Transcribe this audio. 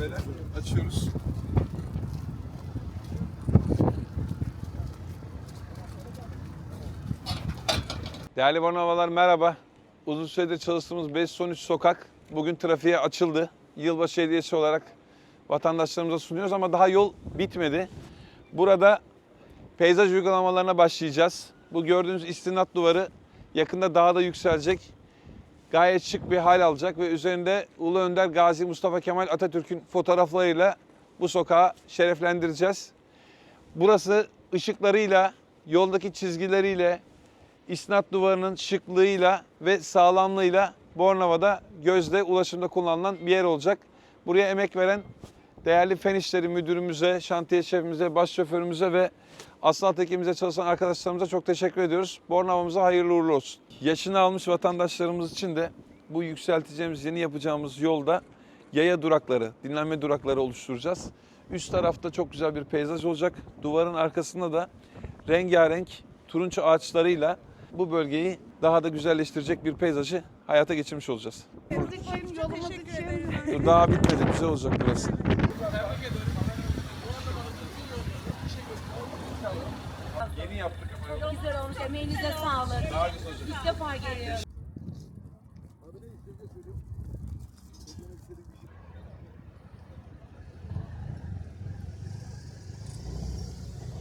Böyle açıyoruz. Değerli Bornavalar merhaba. Uzun süredir çalıştığımız 513 sokak bugün trafiğe açıldı. Yılbaşı hediyesi olarak vatandaşlarımıza sunuyoruz ama daha yol bitmedi. Burada peyzaj uygulamalarına başlayacağız. Bu gördüğünüz istinat duvarı yakında daha da yükselecek. Gayet şık bir hal alacak ve üzerinde Ulu Önder Gazi Mustafa Kemal Atatürk'ün fotoğraflarıyla bu sokağı şereflendireceğiz. Burası ışıklarıyla, yoldaki çizgileriyle, isnat duvarının şıklığıyla ve sağlamlığıyla Bornova'da gözde ulaşımda kullanılan bir yer olacak. Buraya emek veren değerli fen işleri müdürümüze, şantiye şefimize, baş şoförümüze ve asfalt ekibimize çalışan arkadaşlarımıza çok teşekkür ediyoruz. Bornova'mıza hayırlı uğurlu olsun. Yaşını almış vatandaşlarımız için de bu yükselteceğimiz, yeni yapacağımız yolda yaya durakları, dinlenme durakları oluşturacağız. Üst tarafta çok güzel bir peyzaj olacak. Duvarın arkasında da rengarenk turunç ağaçlarıyla bu bölgeyi daha da güzelleştirecek bir peyzajı hayata geçirmiş olacağız. için, yolumuz için. Dur, daha bitmedi, güzel olacak burası. Yeni yaptık. Çok güzel olmuş. Emeğinize sağlık. İlk defa geliyorum.